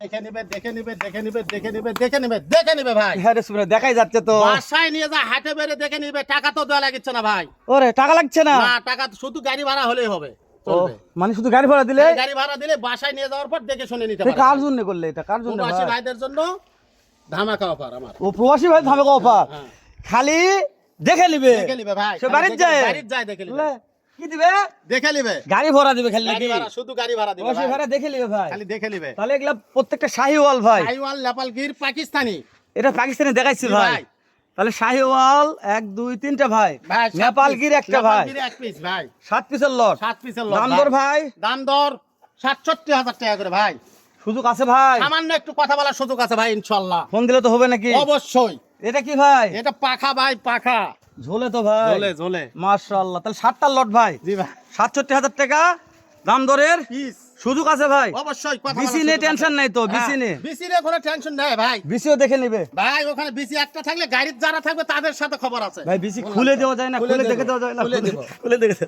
দেখে নিবে দেখে নিবে দেখে নিবে দেখে নিবে দেখে নিবে দেখে নিবে ভাই। হ্যাঁ রে দেখাই যাচ্ছে তো। বাসায় নিয়ে যা হাটে বেড়ে দেখে নিবে টাকা তো দেওয়া লাগছে না ভাই। ওরে টাকা লাগছে না। না টাকা শুধু গাড়ি ভাড়া হলেই হবে মানে শুধু গাড়ি ভাড়া দিলে? গাড়ি ভাড়া দিলে বাসায় নিয়ে যাওয়ার পর দেখে শুনে নিতে এটা পারবে। কার জন্য করলে এটা? কার জন্য প্রবাসী ভাইদের জন্য ধামাকা অফার আমার। ও প্রবাসী ভাই থামে অফার হ্যাঁ। খালি দেখে নিবে। দেখে নিবে ভাই সে বাড়ির যায়? বাড়ির যায় দেখে নিবে। কি দিবে? দেখে নিবে। গাড়ি ভাড়া দিবে খালি নাকি? শুধু গাড়ি ভাড়া দিবে প্রবাসী ভাড়া দেখে নিবে ভাই। খালি দেখে নিবে। তাহলে এগুলা প্রত্যেকটা শাহিওয়াল ভাই। আইওয়াল নেপালগির পাকিস্তানি। এটা পাকিস্তানে দেখাইছি ভাই। ভাই। তাহলে শাহিওয়াল এক দুই তিনটা ভাই। ভাই নেপালগির একটা ভাই। এক পিস ভাই। সাত পিসের লট সাত পিসের দাম দর ভাই। দাম দর সাতষট্টি হাজার টাকা করে ভাই। সুযোগ আছে ভাই। সামান্য একটু কথা বলার সুযোগ আছে ভাই ইনশাল্লাহ। ফোন দিলে তো হবে নাকি? অবশ্যই। এটা কি ভাই? এটা পাখা ভাই পাখা। ঝোলে তো ভাই। ঝোলে ঝোলে। মাশাআল্লাহ তাহলে সাতটা লট ভাই। জি ভাই। সাতষট্টি হাজার টাকা দাম দরের পিস সুযোগ আছে ভাই। অবশ্যই বিসি নে নিয়ে টেনশন। নাই তো হ্যাঁ, বিসি নিয়ে। বিসি নিয়ে কোনো টেনশন নাই ভাই। বিসিও দেখে নেবে। ভাই ওখানে বিসি একটা থাকলে গাড়ির যারা থাকবে তাদের সাথে খবর আছে। ভাই বিসি খুলে দেওয়া যায় না খুলে দেখে দেওয়া যায় না। খুলে দেখে